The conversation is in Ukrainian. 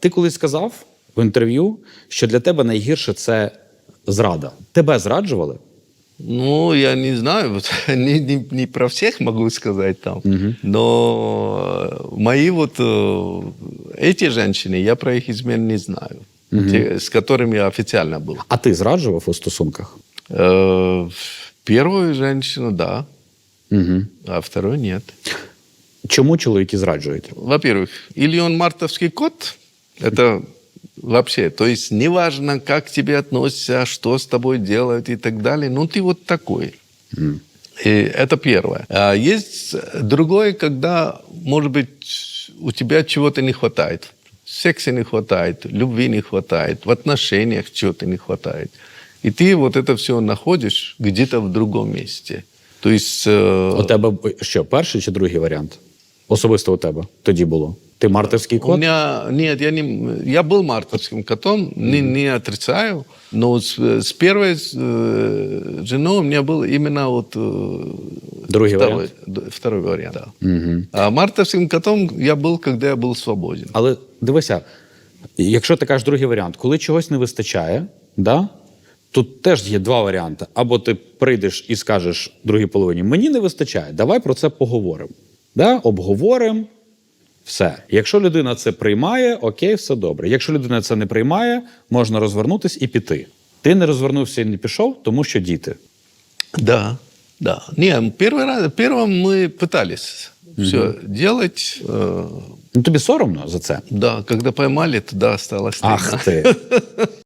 Ти колись сказав в інтерв'ю, що для тебе найгірше це зрада. Тебе зраджували? Ну, я не знаю, вот, не, не, не про всех могу сказать там, но э, мои вот э, эти женщины, я про их измен не знаю, те, с которыми я официально был. А ти зраджував у стосунках? Э, Первую женщину, да, Угу. а вторую нет. Чому чоловіки зраджують? Во-первых, или он мартовский кот, это вообще, то есть неважно, как к тебе относятся, что с тобой делают и так далее, ну ты вот такой. И это первое. А есть другое, когда, может быть, у тебя чего-то не хватает. Секса не хватает, любви не хватает, в отношениях чего-то не хватает. И ты вот это все находишь где-то в другом месте. То есть... э, У тебе що, перший чи другий варіант? Особисто у тебе тоді було. Ти мартовський У кот? меня нет, я не, я был мартовским котом, не, не отрицаю, но с, с первой э, женой у меня был именно вот э, Другий второй, варіант. д- второй вариант. Да. А мартовским котом я был, когда я был свободен. Але дивися, якщо ти кажеш другий варіант, коли чогось не вистачає, да, тут теж є два варіанти. Або ти прийдеш і скажеш другій половині: мені не вистачає, давай про це поговоримо. Да? Обговоримо. Все. Якщо людина це приймає, окей, все добре. Якщо людина це не приймає, можна розвернутись і піти. Ти не розвернувся і не пішов, тому що діти. Да, да. Не, первый раз, первым мы пытались все делать. э, Ну тобі соромно за це. да, когда поймали, тогда стало стыдно. Ах ти.